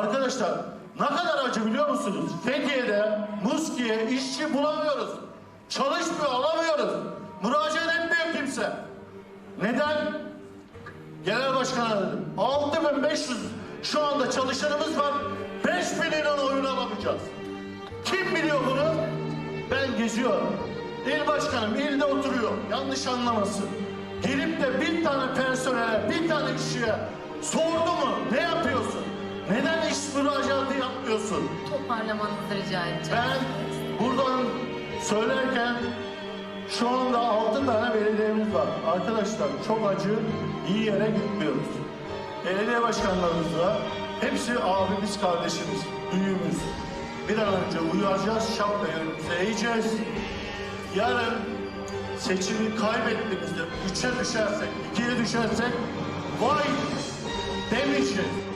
Arkadaşlar ne kadar acı biliyor musunuz? Fethiye'de Muski'ye işçi bulamıyoruz. Çalışmıyor, alamıyoruz. Müracaat etmiyor kimse. Neden? Genel başkana dedim. 6500 şu anda çalışanımız var. 5000'in oyunu alamayacağız. Kim biliyor bunu? Ben geziyorum. İl başkanım ilde oturuyor. Yanlış anlamasın. Gelip de bir tane personele, bir tane kişiye sordu mu? Müracaatı yapmıyorsun? Toparlamanızı rica edeceğim. Ben buradan söylerken şu anda altı tane belediyemiz var. Arkadaşlar çok acı, iyi yere gitmiyoruz. Belediye başkanlarımızla hepsi abimiz, kardeşimiz, büyüğümüz. Bir an önce uyaracağız, şapkayı önümüze eğeceğiz. Yarın seçimi kaybettiğimizde üçe düşersek, ikiye düşersek vay demeyeceğiz.